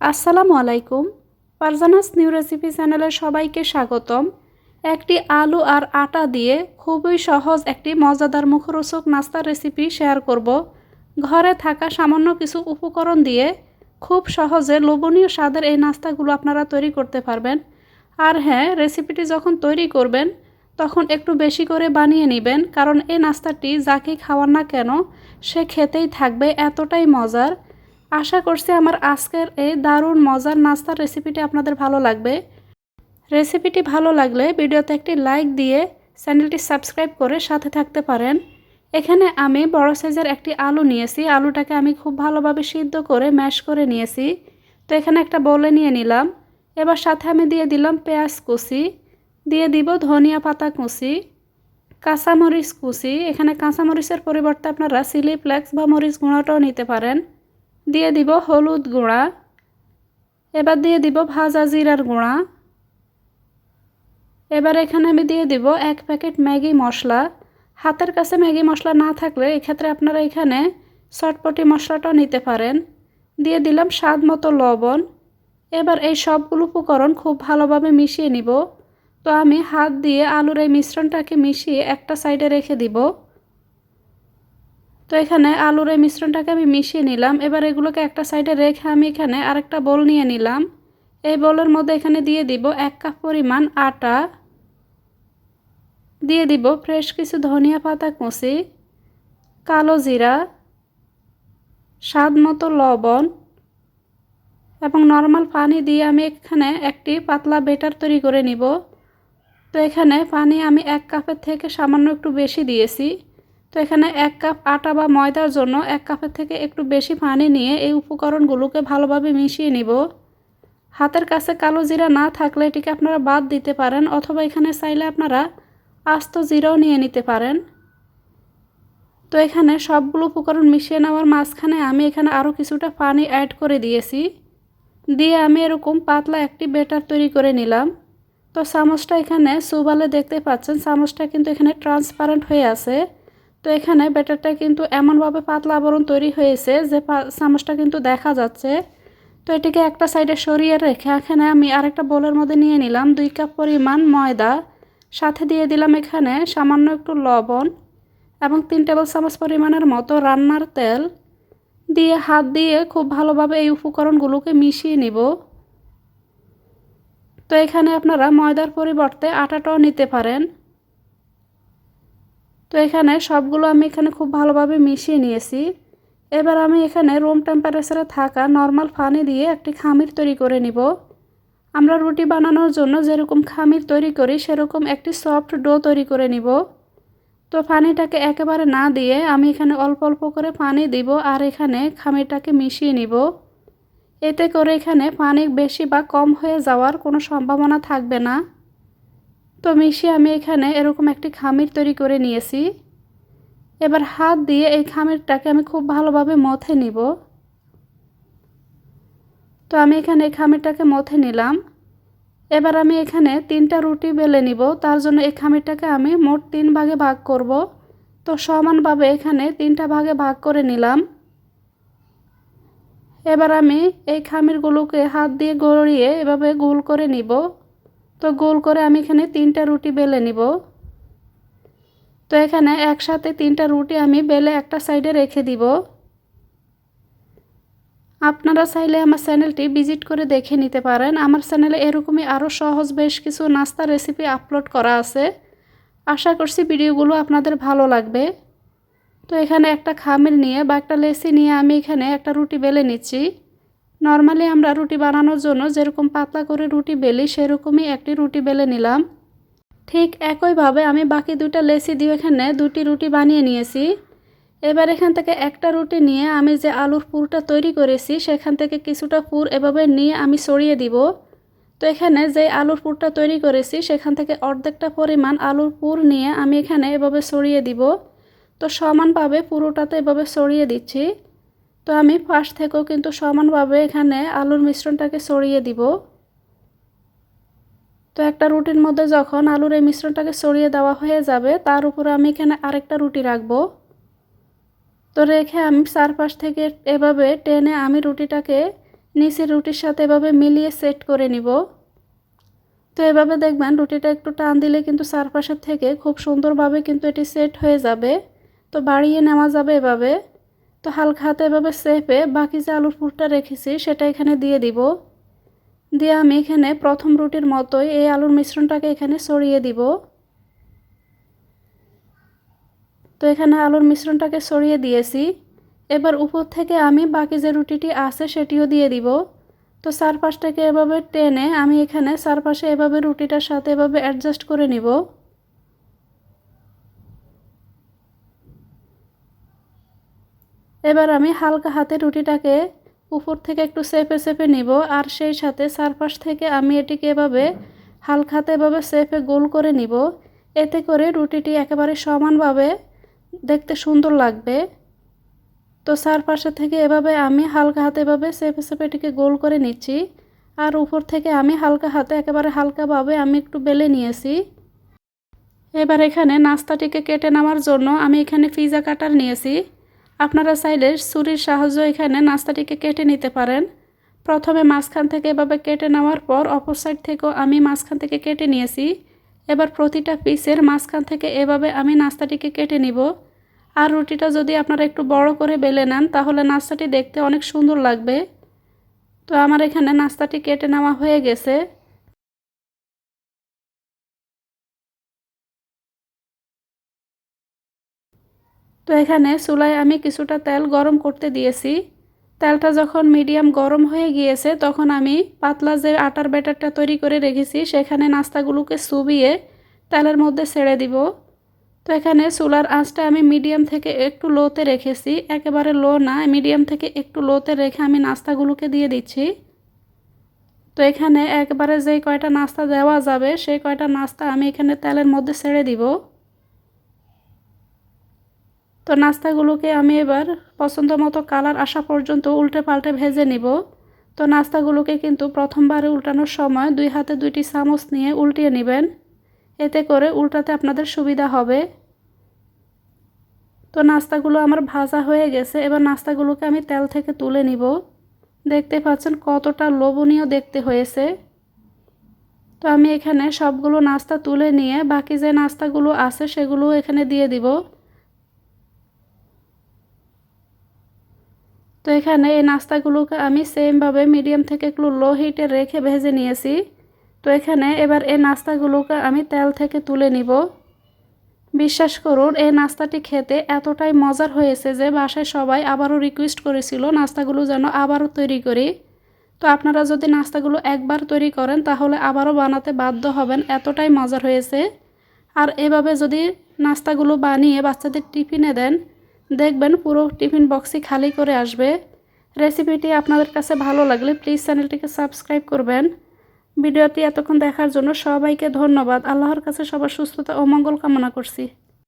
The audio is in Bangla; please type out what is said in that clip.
আসসালামু আলাইকুম। পারজানাস নিউ রেসিপি চ্যানেলে সবাইকে স্বাগতম। একটি আলু আর আটা দিয়ে খুবই সহজ একটি মজাদার মুখরোচক নাস্তার রেসিপি শেয়ার করব। ঘরে থাকা সামান্য কিছু উপকরণ দিয়ে খুব সহজে লোভনীয় স্বাদের এই নাস্তাগুলো আপনারা তৈরি করতে পারবেন। আর হ্যাঁ রেসিপিটি যখন তৈরি করবেন, তখন একটু বেশি করে বানিয়ে নেবেন, কারণ এই নাস্তাটি যাকে খাওয়ান না কেন, সে খেতেই থাকবে, এতটাই মজার। আশা করছি আমার আজকের এই দারুণ মজার নাস্তার রেসিপিটি আপনাদের ভালো লাগবে। রেসিপিটি ভালো লাগলে ভিডিওতে একটি লাইক দিয়ে চ্যানেলটি সাবস্ক্রাইব করে সাথে থাকতে পারেন। এখানে আমি বড় সাইজের একটি আলু নিয়েছি। আলুটাকে আমি খুব ভালোভাবে সিদ্ধ করে ম্যাশ করে নিয়েছি। তো এখানে একটা বলে নিয়ে নিলাম। এবার সাথে আমি দিয়ে দিলাম পেঁয়াজ কুচি। দিয়ে দিব ধনিয়া পাতা কুচি, কাঁচামরিচ কুচি। এখানে কাঁচামরিচের পরিবর্তে আপনারা চিলি ফ্লেক্স বা মরিচ গুঁড়োটাও নিতে পারেন। দিয়ে দিব হলুদ গুঁড়া। এবার দিয়ে দিব ভাজা জিরার গুঁড়া। এবার এখানে আমি দিয়ে দিব এক প্যাকেট ম্যাগি মশলা। হাতের কাছে ম্যাগি মশলা না থাকলে এক্ষেত্রে আপনারা এখানে চটপটি মশলাটাও নিতে পারেন। দিয়ে দিলাম স্বাদ মতো লবণ। এবার এই সবগুলো উপকরণ খুব ভালোভাবে মিশিয়ে নিব। তো আমি হাত দিয়ে আলুর এই মিশ্রণটাকে মিশিয়ে একটা সাইডে রেখে দিব। তো এখানে আলুর এই মিশ্রণটাকে আমি মিশিয়ে নিলাম। এবার এগুলোকে একটা সাইডে রেখে আমি এখানে আরেকটা বোল নিয়ে নিলাম। এই বোলের মধ্যে এখানে দিয়ে দিব এক কাপ পরিমাণ আটা। দিয়ে দিব ফ্রেশ কিছু ধনিয়া পাতা কুচি, কালো জিরা, স্বাদ মতো লবণ এবং নর্মাল পানি দিয়ে আমি এখানে একটি পাতলা বেটার তৈরি করে নিব। তো এখানে পানি আমি এক কাপের থেকে সামান্য একটু বেশি দিয়েছি। তো এখানে এক কাপ আটা বা ময়দার জন্য এক কাপের থেকে একটু বেশি পানি নিয়ে এই উপকরণগুলোকে ভালোভাবে মিশিয়ে নিব। হাতের কাছে কালো জিরা না থাকলে এটিকে আপনারা বাদ দিতে পারেন অথবা এখানে চাইলে আপনারা আস্ত জিরাও নিয়ে নিতে পারেন। তো এখানে সবগুলো উপকরণ মিশিয়ে নেওয়ার মাঝখানে আমি এখানে আরও কিছুটা পানি অ্যাড করে দিয়েছি। দিয়ে আমি এরকম পাতলা একটি বেটার তৈরি করে নিলাম। তো চামচটা এখানে সুবালে দেখতে পাচ্ছেন, চামচটা কিন্তু এখানে ট্রান্সপারেন্ট হয়ে আছে। তো এখানে ব্যাটারটা কিন্তু এমনভাবে পাতলা আবরণ তৈরি হয়েছে যে চামচটা কিন্তু দেখা যাচ্ছে। তো এটিকে একটা সাইডে সরিয়ে রেখে এখানে আমি আরেকটা বোলের মধ্যে নিয়ে নিলাম দুই কাপ পরিমাণ ময়দা। সাথে দিয়ে দিলাম এখানে সামান্য একটু লবণ এবং তিন টেবিল চামচ পরিমাণের মতো রান্নার তেল। দিয়ে হাত দিয়ে খুব ভালোভাবে এই উপকরণগুলোকে মিশিয়ে নিব। তো এখানে আপনারা ময়দার পরিবর্তে আটাটাও নিতে পারেন। তো এখানে সবগুলো আমি এখানে খুব ভালোভাবে মিশিয়ে নিয়েছি। এবার আমি এখানে রুম টেম্পারেচারে থাকা নর্মাল পানি দিয়ে একটি খামির তৈরি করে নিব। আমরা রুটি বানানোর জন্য যেরকম খামির তৈরি করি, সেরকম একটি সফট ডো তৈরি করে নিব। তো পানিটাকে একেবারে না দিয়ে আমি এখানে অল্প অল্প করে পানি দিব আর এখানে খামিরটাকে মিশিয়ে নিব। এতে করে এখানে পানি বেশি বা কম হয়ে যাওয়ার কোনো সম্ভাবনা থাকবে না। তো মিশিয়ে আমি এখানে এরকম একটি খামির তৈরি করে নিয়েছি। এবার হাত দিয়ে এই খামিরটাকে আমি খুব ভালোভাবে মথে নিব। তো আমি এখানে এই খামিরটাকে মথে নিলাম। এবার আমি এখানে তিনটা রুটি বেলে নিব। তার জন্য এই খামিরটাকে আমি মোট তিন ভাগে ভাগ করব। তো সমানভাবে এখানে তিনটা ভাগে ভাগ করে নিলাম। এবার আমি এই খামিরগুলোকে হাত দিয়ে গড়িয়ে এভাবে গোল করে নিব। তো গোল করে আমি এখানে তিনটা রুটি বেলে নিব। তো এখানে একসাথে তিনটা রুটি আমি বেলে একটা সাইডে রেখে দিব। আপনারা চাইলে আমার চ্যানেলটি ভিজিট করে দেখে নিতে পারেন। আমার চ্যানেলে এরকমই আরও সহজ বেশ কিছু নাস্তা রেসিপি আপলোড করা আছে। আশা করছি ভিডিওগুলো আপনাদের ভালো লাগবে। তো এখানে একটা খামির নিয়ে বা একটা লেসি নিয়ে আমি এখানে একটা রুটি বেলে নিচ্ছি। নর্মালি আমরা রুটি বানানোর জন্য যেরকম পাতলা করে রুটি বেলি, সেরকমই একটি রুটি বেলে নিলাম। ঠিক একইভাবে আমি বাকি দুটা লেসি দিয়ে এখানে দুটি রুটি বানিয়ে নিয়েছি। এবার এখান থেকে একটা রুটি নিয়ে আমি যে আলুর পুরটা তৈরি করেছি, সেখান থেকে কিছুটা পুর এভাবে নিয়ে আমি সরিয়ে দিব। তো এখানে যে আলুর পুরটা তৈরি করেছি, সেখান থেকে অর্ধেকটা পরিমাণ আলুর পুর নিয়ে আমি এখানে এভাবে সরিয়ে দিব। তো সমানভাবে পুরোটাতে এভাবে সরিয়ে দিচ্ছি। তো আমি পাশ থেকেও কিন্তু সমানভাবে এখানে আলুর মিশ্রণটাকে ছড়িয়ে দিব। তো একটা রুটির মধ্যে যখন আলুর এই মিশ্রণটাকে ছড়িয়ে দেওয়া হয়ে যাবে, তার উপরে আমি এখানে আরেকটা রুটি রাখব। তো রেখে আমি চারপাশ থেকে এভাবে টেনে আমি রুটিটাকে নিচের রুটির সাথে এভাবে মিলিয়ে সেট করে নিব। তো এভাবে দেখবেন রুটিটা একটু টান দিলে কিন্তু চারপাশের থেকে খুব সুন্দরভাবে কিন্তু এটি সেট হয়ে যাবে। তো বাড়িয়ে নেওয়া যাবে এভাবে। তো হালকা হাতে এভাবে সেপে বাকি যে আলুর পুরটা রেখেছি সেটা এখানে দিয়ে দিব। দিয়ে আমি এখানে প্রথম রুটির মতোই এই আলুর মিশ্রণটাকে এখানে ছড়িয়ে দিব। তো এখানে আলুর মিশ্রণটাকে ছড়িয়ে দিয়েছি। এবার উপর থেকে আমি বাকি যে রুটিটি আছে সেটিও দিয়ে দিব। তো চারপাশটাকে এভাবে টেনে আমি এখানে চারপাশে এভাবে রুটিটার সাথে এভাবে অ্যাডজাস্ট করে নিব। এবার আমি হালকা হাতে রুটিটাকে উপর থেকে একটু সেপে সেপে নিব, আর সেই সাথে চারপাশ থেকে আমি এটিকে এভাবে হালকা হাতে এভাবে সেপে গোল করে নিব। এতে করে রুটিটি একেবারে সমানভাবে দেখতে সুন্দর লাগবে। তো চারপাশে থেকে এভাবে আমি হালকা হাতে এভাবে সেপে সেপে এটিকে গোল করে নিচ্ছি, আর উপর থেকে আমি হালকা হাতে একেবারে হালকাভাবে আমি একটু বেলে নিয়েছি। এবার এখানে নাস্তাটিকে কেটে নেওয়ার জন্য আমি এখানে পিজা কাটার নিয়েছি। আপনারা চাইলে ছুরির সাহায্য এখানে নাস্তাটিকে কেটে নিতে পারেন। প্রথমে মাঝখান থেকে এভাবে কেটে নেওয়ার পর অপর সাইড থেকেও আমি মাঝখান থেকে কেটে নিয়েছি। এবার প্রতিটা পিসের মাঝখান থেকে এভাবে আমি নাস্তাটিকে কেটে নিব। আর রুটিটা যদি আপনারা একটু বড় করে বেলে নেন, তাহলে নাস্তাটি দেখতে অনেক সুন্দর লাগবে। তো আমার এখানে নাস্তাটি কেটে নেওয়া হয়ে গেছে। তো এখানে চুলায় আমি কিছুটা তেল গরম করতে দিয়েছি। তেলটা যখন মিডিয়াম গরম হয়ে গিয়েছে, তখন আমি পাতলা যে আটার ব্যাটারটা তৈরি করে রেখেছি, সেখানে নাস্তাগুলোকে চুবিয়ে তেলের মধ্যে ছেড়ে দিব। তো এখানে চুলার আঁচটা আমি মিডিয়াম থেকে একটু লোতে রেখেছি। একেবারে লো না, মিডিয়াম থেকে একটু লোতে রেখে আমি নাস্তাগুলোকে দিয়ে দিচ্ছি। তো এখানে একবারে যেই কয়টা নাস্তা দেওয়া যাবে সেই কয়টা নাস্তা আমি এখানে তেলের মধ্যে ছেড়ে দিব। তো নাস্তাগুলোকে আমি এবার পছন্দ মতো কালার আসা পর্যন্ত উল্টে পাল্টে ভেজে নিব। তো নাস্তাগুলোকে কিন্তু প্রথমবারে উল্টানোর সময় দুই হাতে দুইটি চামচ নিয়ে উল্টিয়ে নেবেন। এতে করে উল্টাতে আপনাদের সুবিধা হবে। তো নাস্তাগুলো আমার ভাজা হয়ে গেছে। এবার নাস্তাগুলোকে আমি তেল থেকে তুলে নিব। দেখতে পাচ্ছেন কতটা লোভনীয় দেখতে হয়েছে। তো আমি এখানে সবগুলো নাস্তা তুলে নিয়ে বাকি যে নাস্তাগুলো আছে সেগুলো এখানে দিয়ে দিব। তো এখানে এই নাস্তাগুলোকে আমি সেমভাবে মিডিয়াম থেকে একটু লো হিটে রেখে ভেজে নিয়েছি। তো এখানে এবার এই নাস্তাগুলোকে আমি তেল থেকে তুলে নিব। বিশ্বাস করুন, এই নাস্তাটি খেতে এতটাই মজার হয়েছে যে বাসায় সবাই আবারও রিকোয়েস্ট করেছিল নাস্তাগুলো যেন আবারও তৈরি করি। তো আপনারা যদি নাস্তাগুলো একবার তৈরি করেন, তাহলে আবারও বানাতে বাধ্য হবেন, এতটাই মজার হয়েছে। আর এভাবে যদি নাস্তাগুলো বানিয়ে বাচ্চাদের টিফিনে দেন দেখবেন পুরো টিফিন বক্সই খালি করে আসবে। রেসিপিটি আপনাদের কাছে ভালো লাগলে প্লিজ চ্যানেলটিকে সাবস্ক্রাইব করবেন। ভিডিওটি এতক্ষণ দেখার জন্য সবাইকে ধন্যবাদ। আল্লাহর কাছে সবার সুস্থতা ও মঙ্গল কামনা করছি।